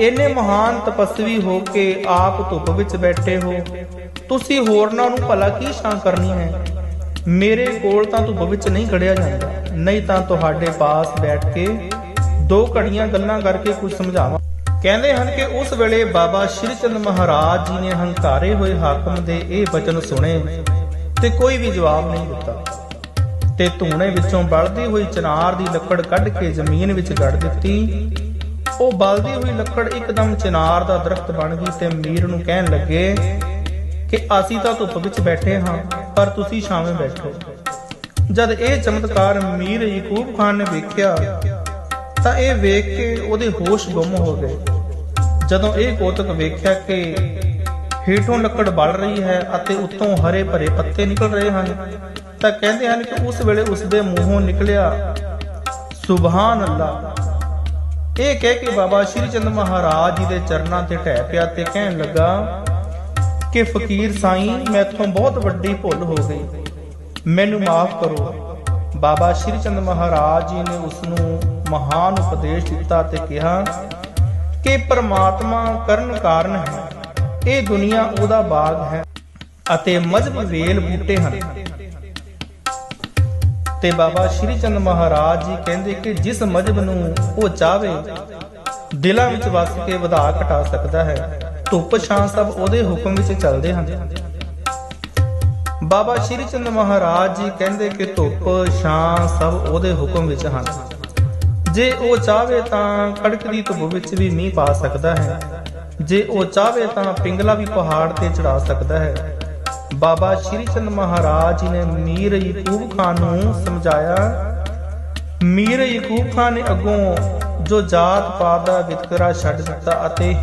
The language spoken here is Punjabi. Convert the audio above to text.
ਇੰਨੇ ਮਹਾਨ ਤਪਸਵੀ ਹੋ ਕੇ ਆਪ ਧੁੱਪ ਵਿੱਚ ਬੈਠੇ ਹੋ। ਤੁਸੀਂ ਹੋਰਨਾਂ ਨੂੰ ਭਲਾ ਕੀ ਸ਼ਾਂ ਕਰਨੀ ਹੈ? ਮੇਰੇ ਕੋਲ ਤਾਂ ਧੁੱਪ ਵਿੱਚ ਨਹੀਂ ਖੜਿਆ ਜਾਂਦਾ। ਨਹੀਂ ਤਾਂ ਤੁਹਾਡੇ ਪਾਸ ਬੈਠ ਕੇ ਦੋ ਘੜੀਆਂ ਗੱਲਾਂ ਕਰਕੇ ਕੁਝ ਸਮਝਾਵਾਂ। ਕਹਿੰਦੇ ਹਨ ਕਿ ਉਸ ਵੇਲੇ ਬਾਬਾ ਸ਼੍ਰੀ ਚੰਦ ਮਹਾਰਾਜ ਜੀ ਨੇ ਹੰਕਾਰੇ ਹੋਏ ਹਾਕਮ ਦੇ ਇਹ ਬਚਨ ਸੁਣੇ ਤੇ ਕੋਈ ਵੀ ਜਵਾਬ ਨਹੀਂ ਦਿੱਤਾ। ਤੇ ਧੂਣੇ ਵਿੱਚੋਂ ਬਲਦੀ ਹੋਈ ਚਨਾਰ ਦੀ ਲੱਕੜ ਕੱਢ ਕੇ ਜ਼ਮੀਨ ਵਿੱਚ ਗੱਡ ਦਿੱਤੀ ਉਹ ਬਲਦੀ ਹੋਈ ਲੱਕੜ ਇੱਕਦਮ ਚਨਾਰ ਦਾ ਦਰਖਤ ਬਣ ਗਈ ਤੇ ਮੀਰ ਨੂੰ ਕਹਿਣ ਲੱਗੇ ਕਿ ਅਸੀਂ ਤਾਂ ਧੁੱਪ ਵਿੱਚ ਬੈਠੇ ਹਾਂ, ਪਰ ਤੁਸੀਂ ਛਾਵੇਂ ਬੈਠੋ। ਜਦ ਇਹ ਚਮਤਕਾਰ ਮੀਰ ਯਕੂਬ ਖਾਨ ਨੇ ਵੇਖਿਆ, ਤਾਂ ਇਹ ਵੇਖ ਕੇ ਉਹਦੇ ਹੋਸ਼ ਗੁੰਮ ਹੋ ਗਏ। ਜਦੋਂ ਇਹ ਕੋਤਕ ਵੇਖਿਆ ਕਿ ਹੇਠੋਂ ਲੱਕੜ ਬਲ ਰਹੀ ਹੈ ਅਤੇ ਉੱਤੋਂ ਹਰੇ ਭਰੇ ਪੱਤੇ ਨਿਕਲ ਰਹੇ ਹਨ, ਤਾਂ ਕਹਿੰਦੇ ਹਨ ਕਿ ਉਸ ਵੇਲੇ ਉਸ ਦੇ ਮੂੰਹੋਂ ਨਿਕਲਿਆ, ਸੁਭਾਨ ਅੱਲਾ। ਇਹ ਕਹਿ ਕੇ ਬਾਬਾ ਸ਼੍ਰੀ ਚੰਦ ਮਹਾਰਾਜ ਜੀ ਦੇ ਚਰਨਾਂ ਤੇ ਢਹਿ ਪਿਆ ਤੇ ਕਹਿਣ ਲੱਗਾ ਕਿ ਫਕੀਰ ਸਾਈਂ, ਮੈਥੋਂ ਬਹੁਤ ਵੱਡੀ ਭੁੱਲ ਹੋ ਗਈ। ਮੈਨੂੰ ਮਾਫ ਕਰੋ। ਬਾਬਾ ਸ਼੍ਰੀ ਚੰਦ ਮਹਾਰਾਜ ਜੀ ਨੇ ਉਸ ਨੂੰ ਮਹਾਨ ਉਪਦੇਸ਼ ਦਿੱਤਾ ਤੇ ਕਿਹਾ ਕਿ ਪ੍ਰਮਾਤਮਾ ਕਰਨ ਕਾਰਨ ਹੈ। ਇਹ ਦੁਨੀਆ ਉਹਦਾ ਬਾਗ ਹੈ ਅਤੇ ਮਜ਼ਹਬ ਵੇਲ ਬੂਟੇ ਹਨ। ਤੇ ਬਾਬਾ ਸ਼੍ਰੀ ਚੰਦ ਮਹਾਰਾਜ ਜੀ ਕਹਿੰਦੇ ਕਿ ਜਿਸ ਮਜਬ ਨੂੰ ਉਹ ਚਾਵੇ ਦਿਲਾਂ ਵਿੱਚ ਵਸ ਕੇ ਵਧਾ ਘਟਾ ਸਕਦਾ ਹੈ। ਧੁੱਪ ਛਾਂ ਸਭ ਉਹਦੇ ਹੁਕਮ ਵਿੱਚ ਚੱਲਦੇ ਹਨ। ਬਾਬਾ ਸ਼੍ਰੀ ਚੰਦ ਮਹਾਰਾਜ ਜੀ ਕਹਿੰਦੇ ਕਿ ਧੁੱਪ ਛਾਂ ਸਭ ਉਹਦੇ ਹੁਕਮ ਵਿੱਚ ਹਨ। ਜੇ ਉਹ ਚਾਵੇ ਤਾਂ ਕੜਕਦੀ ਧੁੱਪ ਵਿੱਚ ਵੀ ਮੀਂਹ ਪਾ ਸਕਦਾ ਹੈ। ਜੇ ਉਹ ਚਾਵੇ ਤਾਂ ਪਿੰਗਲਾ ਵੀ ਪਹਾੜ ਤੇ ਚੜਾ ਸਕਦਾ ਹੈ। ਬਾਬਾ ਸ਼੍ਰੀ ਚੰਦ ਮਹਾਰਾਜ ਜੀ ਨੇ ਮੀਰ ਯਕੂਬ ਖਾਨ ਨੂੰ ਸਮਝਾਇਆ, ਮੀਰ ਯਕੂਬ ਖਾਨ ਨੇ ਅੱਗੋਂ ਜੋ ਜਾਤ ਪਾਤ ਦਾ ਵਿਤਕਰਾ ਛੱਡ ਦਿੱਤਾ ਅਤੇ